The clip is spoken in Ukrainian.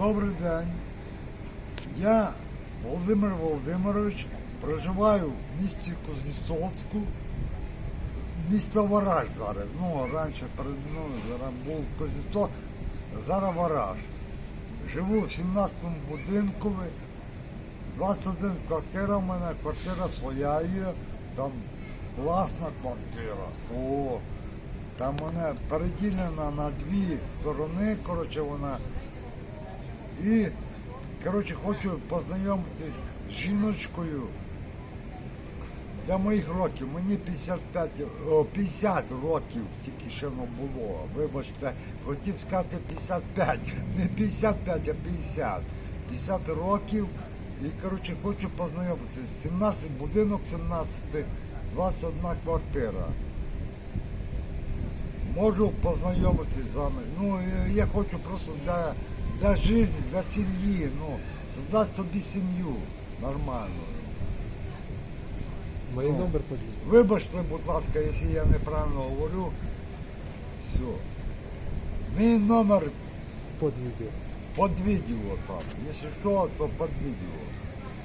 Добрий день. Я Володимир Володимирович, проживаю в місті Кузнєцовську, місто Вараж зараз. Ну, раніше перед мною зараз був Кузнєцов, зараз Вараж. Живу в 17-му будинку, 21 квартира в мене, квартира своя є, там класна квартира. О, там вона переділена на дві сторони, коротше, вона. І, коротше, хочу познайомитись з жіночкою для моїх років. Мені 55, о, 50 років тільки ще не було. Вибачте, хотів сказати 55, не 55, а 50. 50 років. І, коротше, хочу познайомитися. 17 будинок, 17, 21 квартира. Можу познайомитись з вами. Ну, я хочу просто для, для жизни, для семьи, ну, создать собі сім'ю нормальну. Мій Ну. номер поділю. Вибачте, будь ласка, якщо я неправильно говорю. Все. Мій номер Под видео там. Якщо що, то под відео.